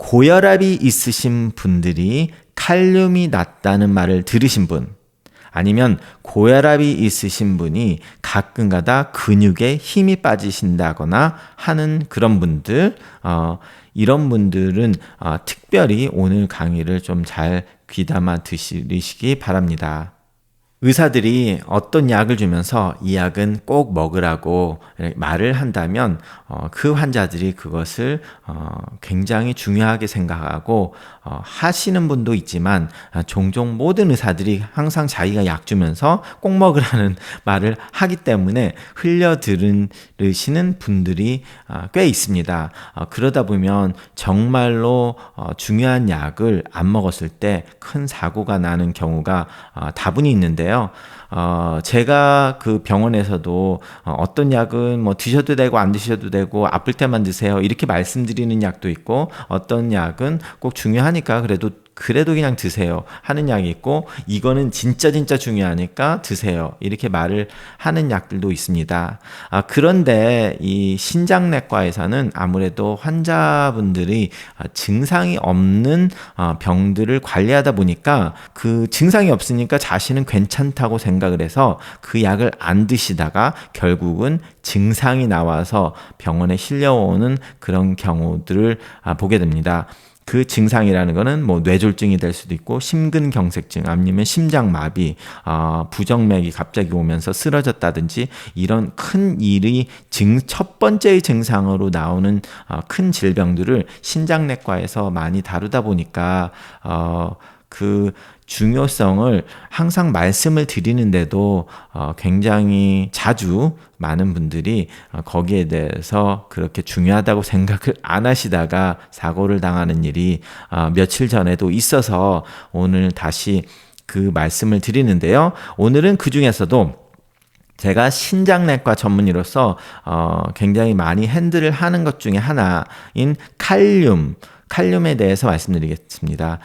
고혈압이 있으신 분들이 칼륨이 낮다는 말을 들으신 분, 아니면 고혈압이 있으신 분이 가끔가다 근육에 힘이 빠지신다거나 하는 그런 분들, 어, 이런 분들은 어, 특별히 오늘 강의를 좀 잘 귀담아 드시기 바랍니다. 의사들이 어떤 약을 주면서 이 약은 꼭 먹으라고 말을 한다면 어, 그 환자들이 그것을 어, 굉장히 중요하게 생각하고 어, 하시는 분도 있지만 아, 종종 모든 의사들이 항상 자기가 약 주면서 꼭 먹으라는 말을 하기 때문에 흘려 들으시는 분들이 아, 꽤 있습니다. 어, 그러다 보면 정말로 어, 중요한 약을 안 먹었을 때 큰 사고가 나는 경우가 어, 다분히 있는데 요. 어, 제가 그 병원에서도 어, 어떤 약은 뭐 드셔도 되고 안 드셔도 되고 아플 때만 드세요. 이렇게 말씀드리는 약도 있고 어떤 약은 꼭 중요하니까 그래도 그래도 그냥 드세요 하는 약이 있고 이거는 진짜 진짜 중요하니까 드세요 이렇게 말을 하는 약들도 있습니다. 아, 그런데 이 신장내과에서는 아무래도 환자분들이 아, 증상이 없는 아, 병들을 관리하다 보니까 그 증상이 없으니까 자신은 괜찮다고 생각을 해서 그 약을 안 드시다가 결국은 증상이 나와서 병원에 실려오는 그런 경우들을 아, 보게 됩니다. 그 증상이라는 거는 뭐 뇌졸중이 될 수도 있고 심근경색증 아니면 심장마비, 어, 부정맥이 갑자기 오면서 쓰러졌다든지 이런 큰 일이 증, 첫 번째의 증상으로 나오는 어, 큰 질병들을 신장내과에서 많이 다루다 보니까 어, 그 중요성을 항상 말씀을 드리는데도 어, 굉장히 자주 많은 분들이 어, 거기에 대해서 그렇게 중요하다고 생각을 안 하시다가 사고를 당하는 일이 어, 며칠 전에도 있어서 오늘 다시 그 말씀을 드리는데요. 오늘은 그 중에서도 제가 신장내과 전문의로서 어, 굉장히 많이 핸들을 하는 것 중에 하나인 칼륨, 칼륨에 대해서 말씀드리겠습니다.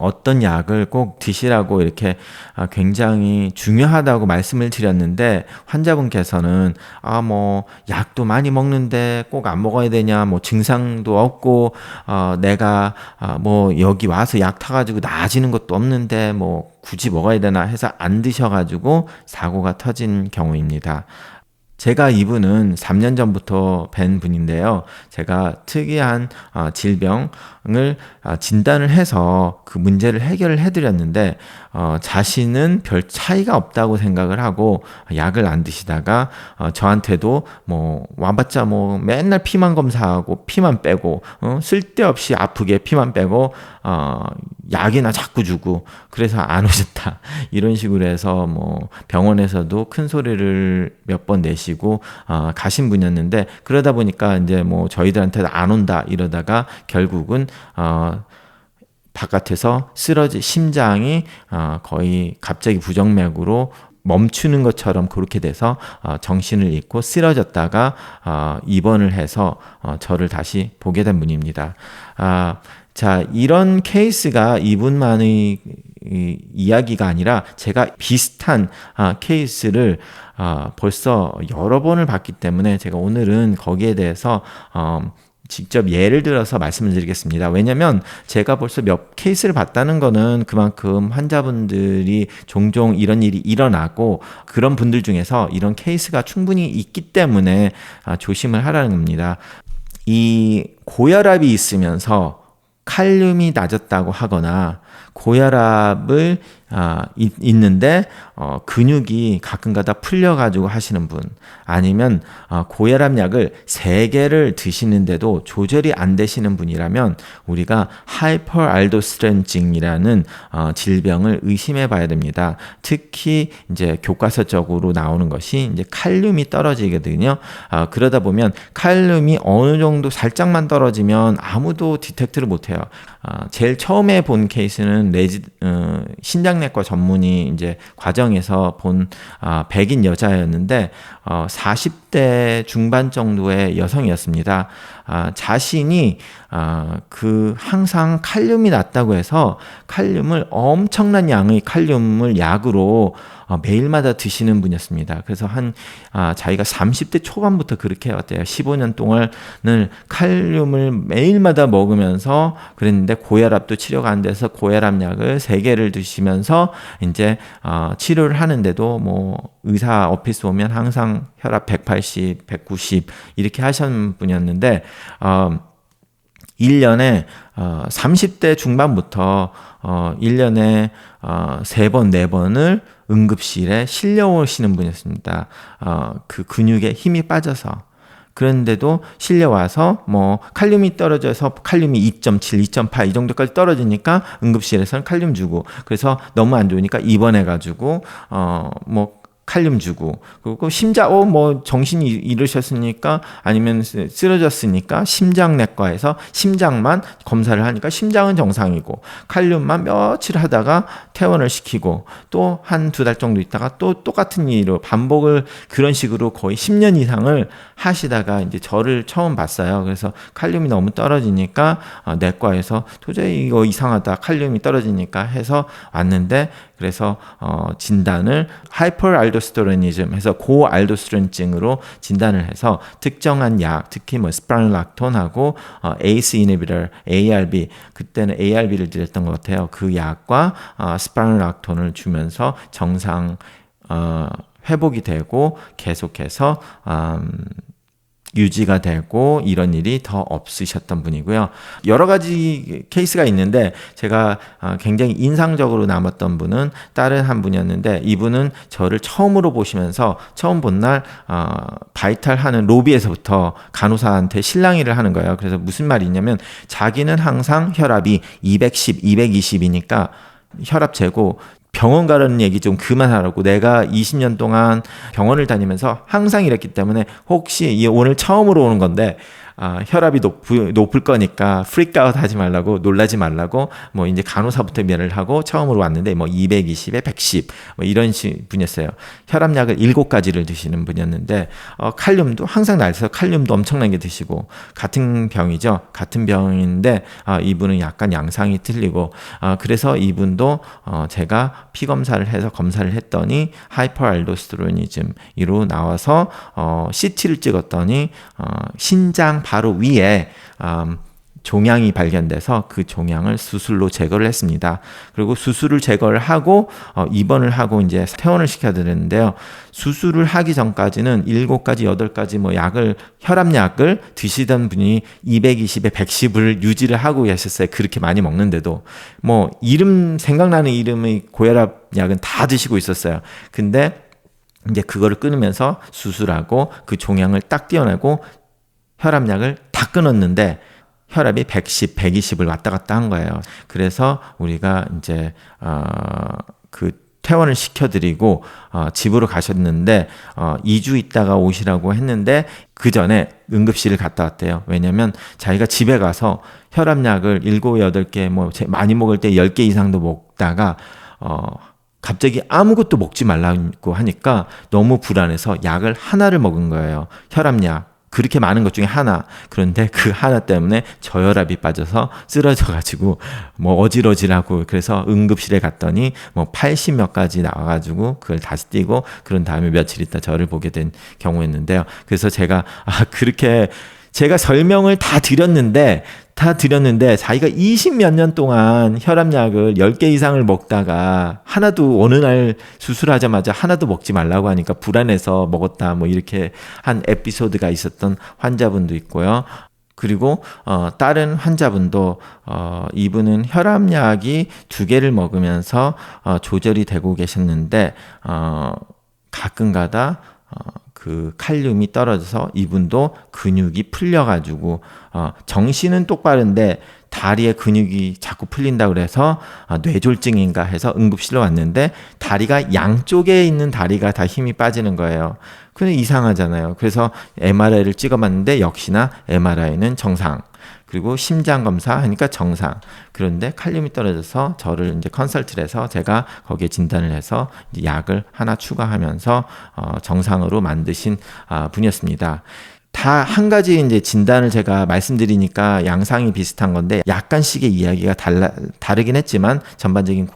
어떤 약을 꼭 드시라고 이렇게 아, 굉장히 중요하다고 말씀을 드렸는데 환자분께서는 아 뭐 약도 많이 먹는데 꼭 안 먹어야 되냐 뭐 증상도 없고 어 내가 아뭐 여기 와서 약 타가지고 나아지는 것도 없는데 뭐 굳이 먹어야 되나 해서 안 드셔가지고 사고가 터진 경우입니다. 제가 이분은 3년 전부터 뵌 분인데요. 제가 특이한 어, 질병을 어, 진단을 해서 그 문제를 해결을 해드렸는데 어, 자신은 별 차이가 없다고 생각을 하고 약을 안 드시다가 어, 저한테도 뭐 와봤자 뭐 맨날 피만 검사하고 피만 빼고 어, 쓸데없이 아프게 피만 빼고 어, 약이나 자꾸 주고 그래서 안 오셨다. 이런 식으로 해서 뭐 병원에서도 큰 소리를 몇 번 내시고 어, 가신 분이었는데 그러다 보니까 이제 뭐 저희들한테 안 온다 이러다가 결국은 어, 바깥에서 쓰러지 심장이 어, 거의 갑자기 부정맥으로 멈추는 것처럼 그렇게 돼서 어, 정신을 잃고 쓰러졌다가 어, 입원을 해서 어, 저를 다시 보게 된 분입니다. 아, 자 이런 케이스가 이분만의 이, 이야기가 아니라 제가 비슷한 아, 케이스를 아, 벌써 여러 번을 봤기 때문에 제가 오늘은 거기에 대해서 어, 직접 예를 들어서 말씀을 드리겠습니다. 왜냐면 제가 벌써 몇 케이스를 봤다는 거는 그만큼 환자분들이 종종 이런 일이 일어나고 그런 분들 중에서 이런 케이스가 충분히 있기 때문에 아, 조심을 하라는 겁니다. 이 고혈압이 있으면서 칼륨이 낮았다고 하거나 고혈압을 아, 있, 있는데 어, 근육이 가끔가다 풀려가지고 하시는 분 아니면 어, 고혈압 약을 세 개를 드시는데도 조절이 안 되시는 분이라면 우리가 하이퍼알도스테론증이라는 어, 질병을 의심해 봐야 됩니다. 특히 이제 교과서적으로 나오는 것이 이제 칼륨이 떨어지거든요. 어, 그러다 보면 칼륨이 어느 정도 살짝만 떨어지면 아무도 디텍트를 못해요. 어, 제일 처음에 본 케이스는 레지 어, 신장내과 전문의 이제 과정 에서 본 어, 백인 여자였는데 어, 40대 중반 정도의 여성이었습니다. 아, 자신이 아, 그 항상 칼륨이 낮다고 해서 칼륨을 엄청난 양의 칼륨을 약으로 어, 매일마다 드시는 분이었습니다. 그래서 한 아, 자기가 30대 초반부터 그렇게 해왔대요. 15년 동안을 칼륨을 매일마다 먹으면서 그랬는데 고혈압도 치료가 안 돼서 고혈압 약을 3개를 드시면서 이제 어, 치료를 하는데도 뭐 의사 오피스 오면 항상 혈압 180, 190 이렇게 하신 분이었는데 어 1년에 어 30대 중반부터 어 1년에 어 3번, 4번을 응급실에 실려 오시는 분이었습니다. 어, 그 근육에 힘이 빠져서. 그런데도 실려와서 뭐 칼륨이 떨어져서 칼륨이 2.7, 2.8 이 정도까지 떨어지니까 응급실에서는 칼륨 주고 그래서 너무 안 좋으니까 입원해가지고 어뭐 칼륨 주고 그리고 심장 어뭐 정신이 잃으셨으니까 아니면 쓰러졌으니까 심장내과에서 심장만 검사를 하니까 심장은 정상이고 칼륨만 며칠 하다가 퇴원을 시키고 또 한 두 달 정도 있다가 또 똑같은 일로 반복을 그런 식으로 거의 10년 이상을 하시다가 이제 저를 처음 봤어요. 그래서 칼륨이 너무 떨어지니까 어, 내과에서 도저히 이거 이상하다 칼륨이 떨어지니까 해서 왔는데 그래서 어, 진단을 하이퍼알도 스테로니즘 해서 고알도스테론증으로 진단을 해서 특정한 약, 특히 뭐 스프라놀락톤하고 어, 에이스 이네비터 ARB 그때는 ARB를 드렸던 것 같아요. 그 약과 어, 스프라놀락톤을 주면서 정상 어, 회복이 되고 계속해서 음, 유지가 되고 이런 일이 더 없으셨던 분이고요. 여러 가지 케이스가 있는데 제가 어, 굉장히 인상적으로 남았던 분은 다른 한 분이었는데 이분은 저를 처음으로 보시면서 처음 본날 어, 바이탈 하는 로비에서부터 간호사한테 실랑이를 하는 거예요. 그래서 무슨 말이냐면 자기는 항상 혈압이 210, 220이니까 혈압 재고 병원 가라는 얘기 좀 그만하라고 내가 20년 동안 병원을 다니면서 항상 이랬기 때문에 혹시 오늘 처음으로 오는 건데 아, 혈압이 높, 높을 거니까 프리크아웃 하지 말라고 놀라지 말라고 뭐 이제 간호사부터 면을 하고 처음으로 왔는데 뭐 220에 110 뭐 이런 식 분이었어요. 혈압약을 7가지를 드시는 분이었는데 어, 칼륨도 항상 날서 칼륨도 엄청나게 드시고 같은 병이죠. 같은 병인데 아, 이분은 약간 양상이 틀리고 아, 그래서 이분도 어, 제가 피 검사를 해서 검사를 했더니 하이퍼알도스테로니즘으로 나와서 어, CT를 찍었더니 어, 신장 바로 위에 음, 종양이 발견돼서 그 종양을 수술로 제거를 했습니다. 그리고 수술을 제거를 하고 어, 입원을 하고 이제 퇴원을 시켜드렸는데요. 수술을 하기 전까지는 7가지, 8가지 뭐 약을 혈압약을 드시던 분이 220에 110을 유지를 하고 계셨어요. 그렇게 많이 먹는데도 뭐 이름 생각나는 이름의 고혈압 약은 다 드시고 있었어요. 근데 이제 그거를 끊으면서 수술하고 그 종양을 딱 떼어내고 혈압약을 다 끊었는데 혈압이 110, 120을 왔다 갔다 한 거예요. 그래서 우리가 이제 어그 퇴원을 시켜드리고 어, 집으로 가셨는데 어, 2주 있다가 오시라고 했는데 그 전에 응급실을 갔다 왔대요. 왜냐면 자기가 집에 가서 혈압약을 7, 8개 뭐 많이 먹을 때 10개 이상도 먹다가 어 갑자기 아무것도 먹지 말라고 하니까 너무 불안해서 약을 하나를 먹은 거예요. 혈압약. 그렇게 많은 것 중에 하나. 그런데 그 하나 때문에 저혈압이 빠져서 쓰러져가지고 뭐 어지러지라고 그래서 응급실에 갔더니 뭐 80몇 가지 나와가지고 그걸 다시 띄고 그런 다음에 며칠 있다 저를 보게 된 경우였는데요. 그래서 제가 아, 그렇게 제가 설명을 다 드렸는데 다 드렸는데 자기가 20몇 년 동안 혈압약을 10개 이상을 먹다가 하나도 어느 날 수술하자마자 하나도 먹지 말라고 하니까 불안해서 먹었다 뭐 이렇게 한 에피소드가 있었던 환자분도 있고요. 그리고 어 다른 환자분도 어 이분은 혈압약이 두 개를 먹으면서 어 조절이 되고 계셨는데 어 가끔가다 어, 그 칼륨이 떨어져서 이분도 근육이 풀려가지고 어, 정신은 똑바른데 다리에 근육이 자꾸 풀린다 그래서 아, 뇌졸중인가 해서 응급실로 왔는데 다리가 양쪽에 있는 다리가 다 힘이 빠지는 거예요. 근데 이상하잖아요. 그래서 MRI를 찍어봤는데 역시나 MRI는 정상. 그리고 심장 검사 하니까 정상. 그런데 칼륨이 떨어져서 저를 이제 컨설트를 해서 제가 거기에 진단을 해서 약을 하나 추가하면서 어, 정상으로 만드신 아, 분이었습니다. 다한 가지 이제 진단을 제가 말씀드리니까 양상이 비슷한 건데 약간씩의 이야기가 달라 다르긴 했지만 전반적인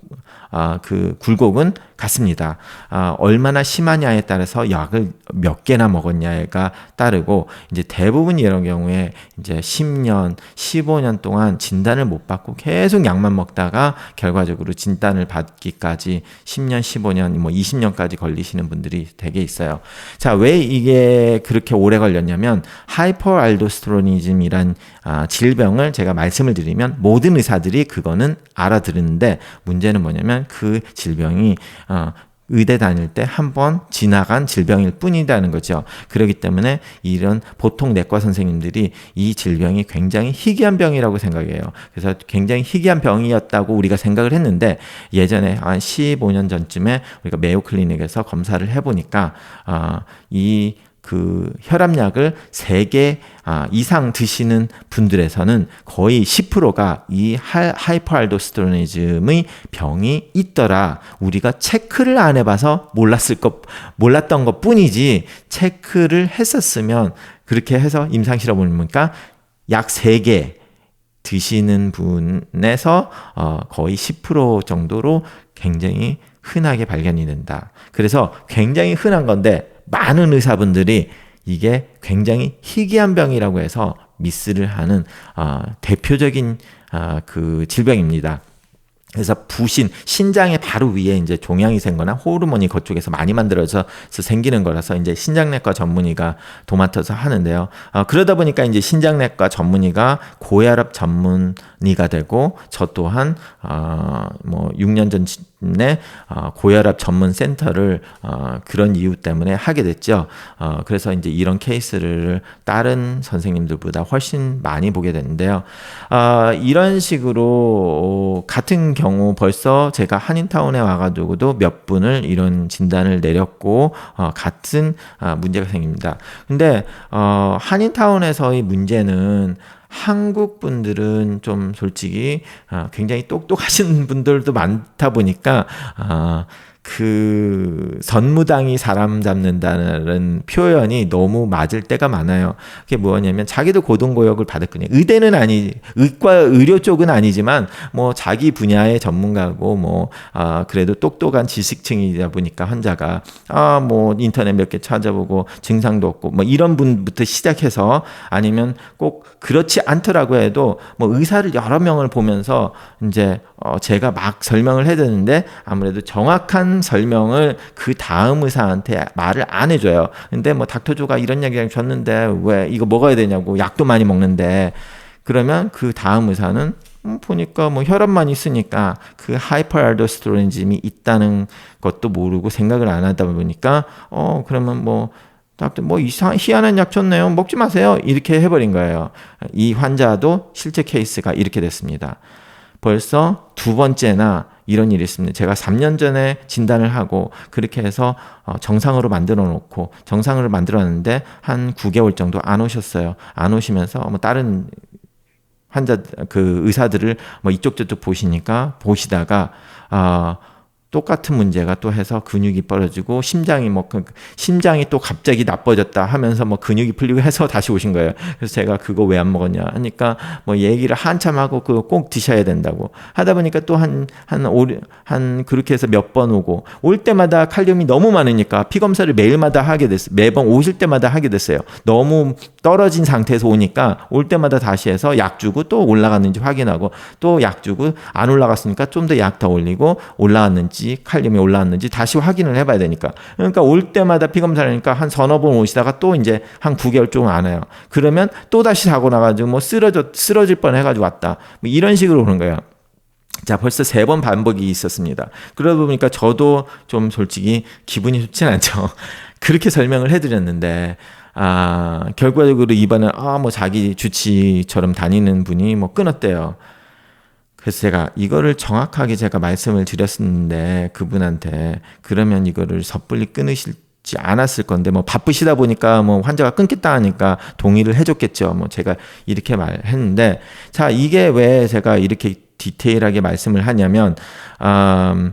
아, 그 굴곡은 같습니다. 아, 얼마나 심하냐에 따라서 약을 몇 개나 먹었냐가 따르고 이제 대부분 이런 경우에 이제 10년, 15년 동안 진단을 못 받고 계속 약만 먹다가 결과적으로 진단을 받기까지 10년, 15년, 뭐 20년까지 걸리시는 분들이 되게 있어요. 자, 왜 이게 그렇게 오래 걸렸냐면 하이퍼알도스테로니즘이란 아, 질병을 제가 말씀을 드리면 모든 의사들이 그거는 알아들는데 문제는 뭐냐면 그 질병이 어, 의대 다닐 때 한 번 지나간 질병일 뿐이라는 거죠. 그렇기 때문에 이런 보통 내과 선생님들이 이 질병이 굉장히 희귀한 병이라고 생각해요. 그래서 굉장히 희귀한 병이었다고 우리가 생각을 했는데 예전에 한 15년 전쯤에 우리가 메오 클리닉에서 검사를 해보니까 어, 이 그 혈압약을 3개 아, 이상 드시는 분들에서는 거의 10%가 이 하이퍼알도스테로니즘의 병이 있더라. 우리가 체크를 안 해봐서 몰랐을 것, 몰랐던 것 뿐이지 체크를 했었으면 그렇게 해서 임상실험을 보니까 약 3개 드시는 분에서 어, 거의 10% 정도로 굉장히 흔하게 발견이 된다. 그래서 굉장히 흔한 건데 많은 의사분들이 이게 굉장히 희귀한 병이라고 해서 미스를 하는 어, 대표적인 어, 그 질병입니다. 그래서 부신 신장의 바로 위에 이제 종양이 생거나 호르몬이 그쪽에서 많이 만들어져서 생기는 거라서 이제 신장내과 전문의가 도맡아서 하는데요. 어, 그러다 보니까 이제 신장내과 전문의가 고혈압 전문의가 되고 저 또한 어 뭐 6년 전 에 어, 고혈압 전문 센터를 어, 그런 이유 때문에 하게 됐죠. 어, 그래서 이제 이런 케이스를 다른 선생님들보다 훨씬 많이 보게 되는데요. 어, 이런 식으로 같은 경우 벌써 제가 한인타운에 와가지고도 몇 분을 이런 진단을 내렸고 어, 같은 어, 문제가 생깁니다. 근데 어, 한인타운에서의 문제는 한국 분들은 좀 솔직히 어, 굉장히 똑똑하신 분들도 많다 보니까 어, 그 선무당이 사람 잡는다는 표현이 너무 맞을 때가 많아요. 그게 뭐냐면 자기도 고등고역을 받았거든요. 의대는 아니 의과 의료 쪽은 아니지만 뭐 자기 분야의 전문가고 뭐 아 그래도 똑똑한 지식층이다 보니까 환자가 아 뭐 인터넷 몇 개 찾아보고 증상도 없고 뭐 이런 분부터 시작해서 아니면 꼭 그렇지 않더라고 해도 뭐 의사를 여러 명을 보면서 이제 어 제가 막 설명을 해야 되는데 아무래도 정확한 설명을 그 다음 의사한테 말을 안 해줘요. 근데 뭐 닥터조가 이런 얘기를 줬는데 왜 이거 먹어야 되냐고 약도 많이 먹는데 그러면 그 다음 의사는 음, 보니까 뭐 혈압만 있으니까 그 하이퍼알도스테론즘이 있다는 것도 모르고 생각을 안 하다 보니까 어 그러면 뭐 닥터 뭐 이상 희한한 약 줬네요. 먹지 마세요. 이렇게 해버린 거예요. 이 환자도 실제 케이스가 이렇게 됐습니다. 벌써 두 번째나 이런 일이 있습니다. 제가 3년 전에 진단을 하고 그렇게 해서 어, 정상으로 만들어 놓고 정상으로 만들었는데 한 9개월 정도 안 오셨어요. 안 오시면서 뭐 다른 환자 그 의사들을 뭐 이쪽 저쪽 보시니까 보시다가 아 어, 똑같은 문제가 또 해서 근육이 벌어지고 심장이 뭐 그, 심장이 또 갑자기 나빠졌다 하면서 뭐 근육이 풀리고 해서 다시 오신 거예요. 그래서 제가 그거 왜 안 먹었냐 하니까 뭐 얘기를 한참 하고 그거 꼭 드셔야 된다고 하다 보니까 또 한 한한 한 그렇게 해서 몇 번 오고 올 때마다 칼륨이 너무 많으니까 피 검사를 매일마다 하게 됐어요. 매번 오실 때마다 하게 됐어요. 너무 떨어진 상태에서 오니까 올 때마다 다시 해서 약 주고 또 올라갔는지 확인하고 또 약 주고 안 올라갔으니까 좀 더 약 더 올리고 올라왔는지 올랐는지 칼륨이 올라왔는지 다시 확인을 해봐야 되니까 그러니까 올 때마다 피검사를 하니까 한 서너 번 오시다가 또 이제 한 9개월 동안 안 해요. 그러면 또 다시 사고 나가지고 뭐 쓰러져 쓰러질 뻔 해가지고 왔다. 뭐 이런 식으로 오는 거예요. 자, 벌써 세 번 반복이 있었습니다. 그러다 보니까 저도 좀 솔직히 기분이 좋진 않죠. 그렇게 설명을 해드렸는데, 아, 결과적으로 이번에, 아, 뭐 자기 주치처럼 다니는 분이 뭐 끊었대요. 그래서 제가 이거를 정확하게 제가 말씀을 드렸었는데 그분한테 그러면 이거를 섣불리 끊으실 지 않았을 건데 뭐 바쁘시다 보니까 뭐 환자가 끊겠다 하니까 동의를 해줬겠죠. 뭐 제가 이렇게 말했는데 자 이게 왜 제가 이렇게 디테일하게 말씀을 하냐면 음,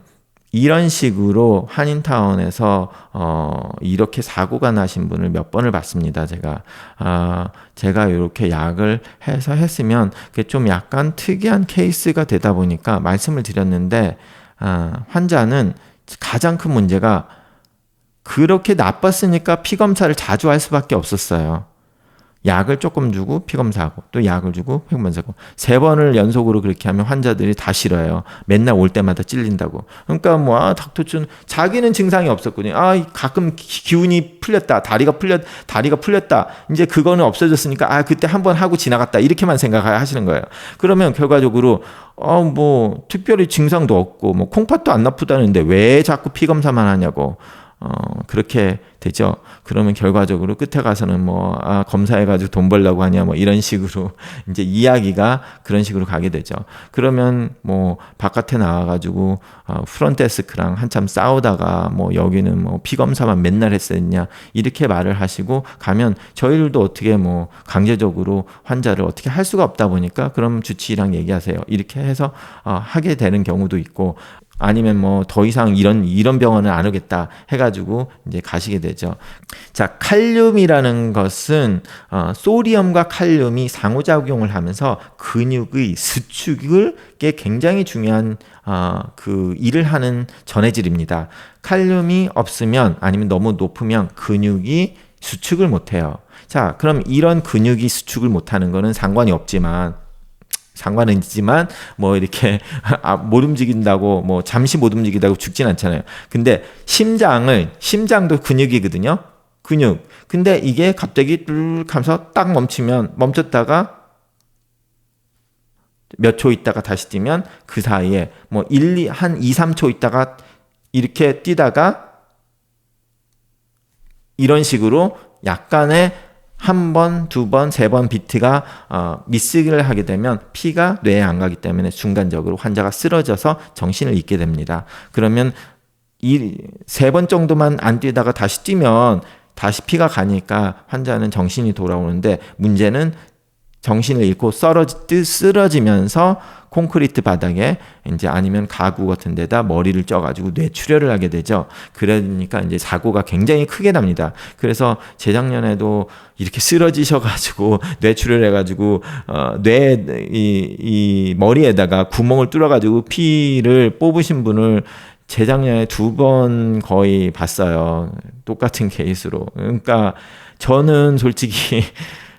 이런 식으로 한인타운에서 어 이렇게 사고가 나신 분을 몇 번을 봤습니다. 제가 아 제가 이렇게 약을 해서 했으면 그게 좀 약간 특이한 케이스가 되다 보니까 말씀을 드렸는데 아 환자는 가장 큰 문제가 그렇게 나빴으니까 피 검사를 자주 할 수밖에 없었어요. 약을 조금 주고 피검사하고 또 약을 주고 피검사하고 세 번을 연속으로 그렇게 하면 환자들이 다 싫어요. 맨날 올 때마다 찔린다고. 그러니까 뭐 아, 닥터준 자기는 증상이 없었거든요. 아 가끔 기운이 풀렸다. 다리가 풀렸 다리가 풀렸다. 이제 그거는 없어졌으니까 아 그때 한 번 하고 지나갔다. 이렇게만 생각하시는 거예요. 그러면 결과적으로 어뭐 특별히 증상도 없고 뭐 콩팥도 안 나쁘다는데 왜 자꾸 피검사만 하냐고. 어, 그렇게 되죠. 그러면 결과적으로 끝에 가서는 뭐, 아, 검사해가지고 돈 벌려고 하냐, 뭐, 이런 식으로, 이제 이야기가 그런 식으로 가게 되죠. 그러면 뭐, 바깥에 나와가지고, 어, 프런데스크랑 한참 싸우다가, 뭐, 여기는 뭐, 피검사만 맨날 했었냐, 이렇게 말을 하시고 가면 저희들도 어떻게 뭐, 강제적으로 환자를 어떻게 할 수가 없다 보니까, 그럼 주치의랑 얘기하세요. 이렇게 해서, 어, 하게 되는 경우도 있고, 아니면 뭐 더 이상 이런 이런 병원은 안 오겠다 해가지고 이제 가시게 되죠. 자 칼륨이라는 것은 어, 소리엄과 칼륨이 상호작용을 하면서 근육의 수축을 게 굉장히 중요한 어, 그 일을 하는 전해질입니다. 칼륨이 없으면 아니면 너무 높으면 근육이 수축을 못해요. 자, 그럼 이런 근육이 수축을 못하는 거는 상관이 없지만 상관은 있지만 뭐 이렇게 아, 못 움직인다고 뭐 잠시 못 움직이다고 죽진 않잖아요. 근데 심장을 심장도 근육이거든요. 근육. 근데 이게 갑자기 뚫 하면서 딱 멈추면 멈췄다가 몇 초 있다가 다시 뛰면 그 사이에 뭐 1, 2, 한 2, 3초 있다가 이렇게 뛰다가 이런 식으로 약간의 한 번, 두 번, 세 번 비트가 어, 미스를 하게 되면 피가 뇌에 안 가기 때문에 순간적으로 환자가 쓰러져서 정신을 잃게 됩니다. 그러면 이 세 번 정도만 안 뛰다가 다시 뛰면 다시 피가 가니까 환자는 정신이 돌아오는데 문제는 정신을 잃고 썰어지, 쓰러지면서 콘크리트 바닥에 이제 아니면 가구 같은 데다 머리를 쪄가지고 뇌출혈을 하게 되죠. 그러니까 이제 사고가 굉장히 크게 납니다. 그래서 재작년에도 이렇게 쓰러지셔가지고 뇌출혈 해가지고 어, 뇌, 이, 이 머리에다가 구멍을 뚫어가지고 피를 뽑으신 분을 재작년에 두 번 거의 봤어요. 똑같은 케이스로. 그러니까 저는 솔직히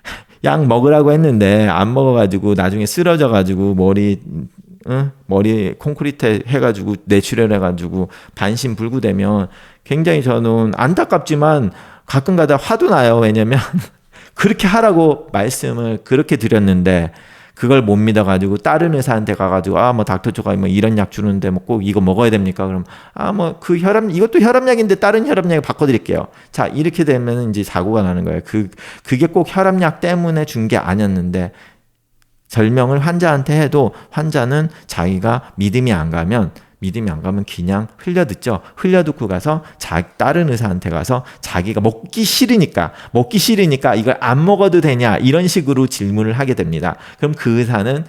약 먹으라고 했는데 안 먹어가지고 나중에 쓰러져가지고 머리 응? 머리 콘크리트 해가지고 뇌출혈해가지고 반신불구되면 굉장히 저는 안타깝지만 가끔가다 화도 나요. 왜냐면 그렇게 하라고 말씀을 그렇게 드렸는데 그걸 못 믿어가지고 다른 의사한테 가가지고 아 뭐 닥터초가 뭐 이런 약 주는데 뭐 꼭 이거 먹어야 됩니까? 그럼 아 뭐 그 혈압 이것도 혈압약인데 다른 혈압약을 바꿔드릴게요. 자 이렇게 되면 이제 사고가 나는 거예요. 그 그게 꼭 혈압약 때문에 준 게 아니었는데 설명을 환자한테 해도 환자는 자기가 믿음이 안 가면 믿음이 안 가면 그냥 흘려듣죠. 흘려듣고 가서 자, 다른 의사한테 가서 자기가 먹기 싫으니까, 먹기 싫으니까 이걸 안 먹어도 되냐, 이런 식으로 질문을 하게 됩니다. 그럼 그 의사는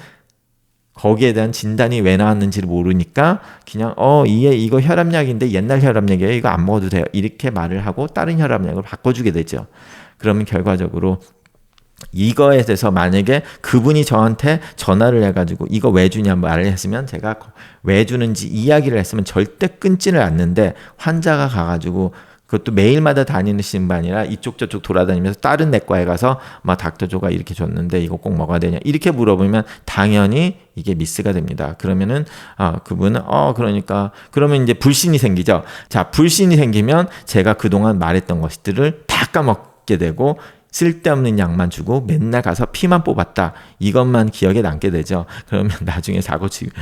거기에 대한 진단이 왜 나왔는지를 모르니까 그냥 어 이게 이거 혈압약인데 옛날 혈압약이에요 이거 안 먹어도 돼요 이렇게 말을 하고 다른 혈압약을 바꿔주게 되죠 그러면 결과적으로 이거에 대해서 만약에 그분이 저한테 전화를 해가지고 이거 왜 주냐 말을 했으면 제가 왜 주는지 이야기를 했으면 절대 끊지를 않는데 환자가 가가지고 그것도 매일마다 다니는 분 아니라 이쪽 저쪽 돌아다니면서 다른 내과에 가서 막 닥터조가 이렇게 줬는데 이거 꼭 먹어야 되냐 이렇게 물어보면 당연히 이게 미스가 됩니다. 그러면은 아 그분은 어 그러니까 그러면 이제 불신이 생기죠. 자 불신이 생기면 제가 그동안 말했던 것들을 다 까먹게 되고 쓸데없는 약만 주고 맨날 가서 피만 뽑았다. 이것만 기억에 남게 되죠. 그러면 나중에 사고 치고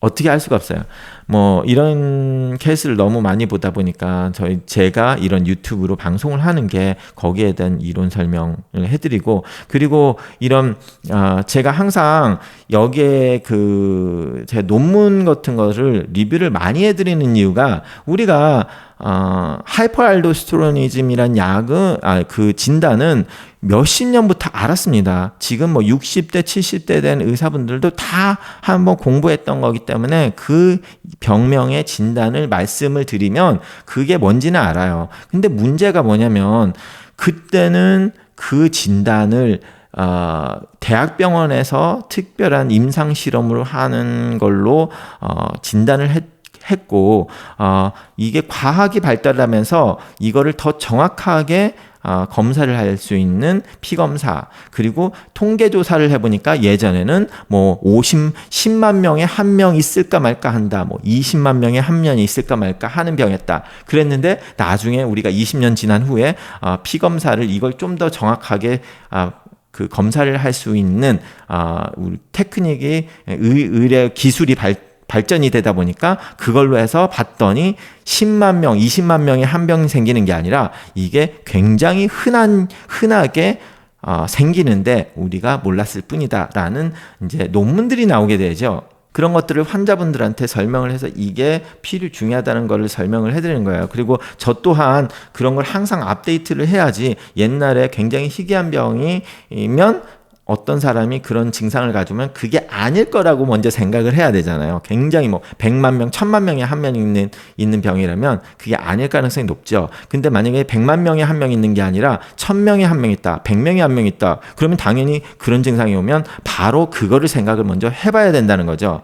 어떻게 할 수가 없어요. 뭐 이런 케이스를 너무 많이 보다 보니까 저희 제가 이런 유튜브로 방송을 하는 게 거기에 대한 이론 설명을 해드리고 그리고 이런 어 제가 항상 여기에 그 제 논문 같은 거를 리뷰를 많이 해드리는 이유가 우리가 어, 하이퍼알도스테로니즘이란 약은 아, 그 진단은 몇십 년부터 알았습니다. 지금 뭐 60대, 70대 된 의사분들도 다 한번 공부했던 거기 때문에 그 병명의 진단을 말씀을 드리면 그게 뭔지는 알아요. 근데 문제가 뭐냐면 그때는 그 진단을 어, 대학병원에서 특별한 임상 실험을 하는 걸로 어, 진단을 했, 했고 어, 이게 과학이 발달하면서 이거를 더 정확하게 어, 검사를 할 수 있는 피검사 그리고 통계 조사를 해보니까 예전에는 뭐 50, 10만 명에 한 명 있을까 말까 한다 뭐 20만 명에 한 명이 있을까 말까 하는 병이었다. 그랬는데 나중에 우리가 20년 지난 후에 어, 피검사를 이걸 좀 더 정확하게 어, 그 검사를 할 수 있는 아 우리 테크닉이 의, 의료 기술이 발 발전이 되다 보니까 그걸로 해서 봤더니 10만 명, 20만 명의 한 병이 생기는 게 아니라 이게 굉장히 흔한 흔하게 어, 생기는데 우리가 몰랐을 뿐이다라는 이제 논문들이 나오게 되죠. 그런 것들을 환자분들한테 설명을 해서 이게 필요 중요하다는 것을 설명을 해드리는 거예요. 그리고 저 또한 그런 걸 항상 업데이트를 해야지 옛날에 굉장히 희귀한 병이면 어떤 사람이 그런 증상을 가지면 그게 아닐 거라고 먼저 생각을 해야 되잖아요. 굉장히 뭐 100만 명, 1000만 명에 한 명 있는 있는 병이라면 그게 아닐 가능성이 높죠. 근데 만약에 100만 명에 한 명 있는 게 아니라 1000명에 한 명 있다. 100명에 한 명 있다. 그러면 당연히 그런 증상이 오면 바로 그거를 생각을 먼저 해 봐야 된다는 거죠.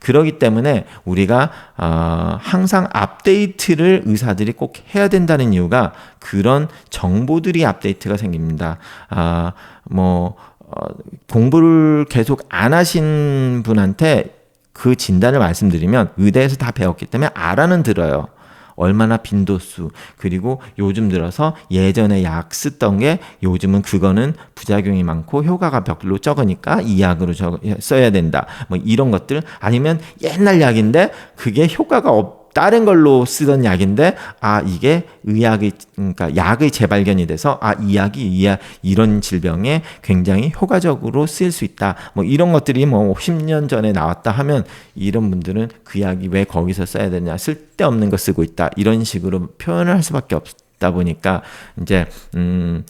그러기 때문에 우리가 어, 항상 업데이트를 의사들이 꼭 해야 된다는 이유가 그런 정보들이 업데이트가 생깁니다. 아, 뭐 어, 공부를 계속 안 하신 분한테 그 진단을 말씀드리면 의대에서 다 배웠기 때문에 알아는 들어요. 얼마나 빈도수 그리고 요즘 들어서 예전에 약 쓰던 게 요즘은 그거는 부작용이 많고 효과가 별로 적으니까 이 약으로 써야 된다 뭐 이런 것들 아니면 옛날 약인데 그게 효과가 없 다른 걸로 쓰던 약인데 아 이게 의학의 그러니까 약의 재발견이 돼서 아 이 약이 이 약, 이런 질병에 굉장히 효과적으로 쓰일 수 있다. 뭐 이런 것들이 뭐 10년 전에 나왔다 하면 이런 분들은 그 약이 왜 거기서 써야 되냐 쓸데없는 거 쓰고 있다 이런 식으로 표현을 할 수밖에 없다 보니까 이제 음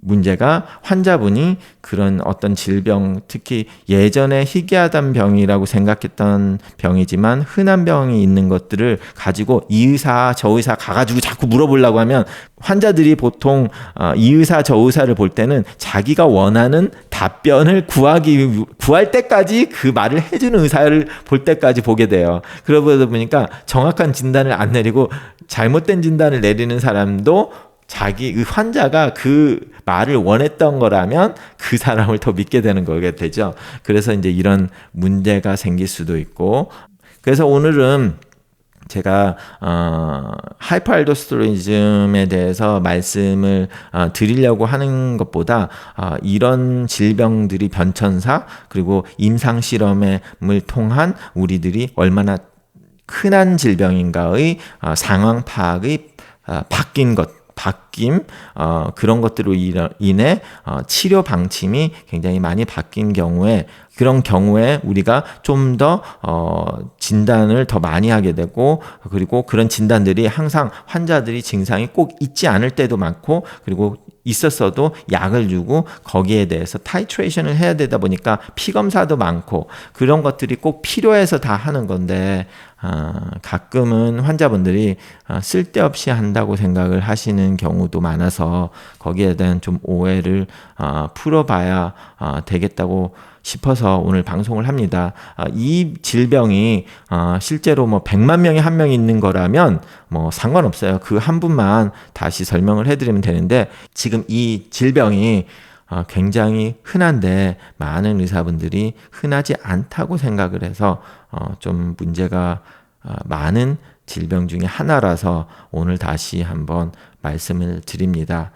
문제가 환자분이 그런 어떤 질병, 특히 예전에 희귀하단 병이라고 생각했던 병이지만 흔한 병이 있는 것들을 가지고 이 의사, 저 의사 가가지고 자꾸 물어보려고 하면 환자들이 보통 어, 이 의사, 저 의사를 볼 때는 자기가 원하는 답변을 구하기, 구할 때까지 그 말을 해주는 의사를 볼 때까지 보게 돼요. 그러다 보니까 정확한 진단을 안 내리고 잘못된 진단을 내리는 사람도 자기 그 환자가 그 말을 원했던 거라면 그 사람을 더 믿게 되는 거게 되죠. 그래서 이제 이런 문제가 생길 수도 있고 그래서 오늘은 제가 어, 하이퍼알도스테로니즘에 대해서 말씀을 어, 드리려고 하는 것보다 어, 이런 질병들이 변천사 그리고 임상 실험을 통한 우리들이 얼마나 흔한 질병인가의 어, 상황 파악의 어, 바뀐 것 다 바뀜 어, 그런 것들로 인해 어, 치료 방침이 굉장히 많이 바뀐 경우에 그런 경우에 우리가 좀더 어, 진단을 더 많이 하게 되고 그리고 그런 진단들이 항상 환자들이 증상이 꼭 있지 않을 때도 많고 그리고 있었어도 약을 주고 거기에 대해서 타이트레이션을 해야 되다 보니까 피 검사도 많고 그런 것들이 꼭 필요해서 다 하는 건데 어, 가끔은 환자분들이 어, 쓸데없이 한다고 생각을 하시는 경우 도 많아서 거기에 대한 좀 오해를 어, 풀어봐야 어, 되겠다고 싶어서 오늘 방송을 합니다. 아, 이 질병이 아, 실제로 뭐 100만 명에 한 명 있는 거라면 뭐 상관없어요. 그 한 분만 다시 설명을 해드리면 되는데 지금 이 질병이 아, 굉장히 흔한데 많은 의사분들이 흔하지 않다고 생각을 해서 어, 좀 문제가 많은 질병 중에 하나라서 오늘 다시 한번 말씀을 드립니다.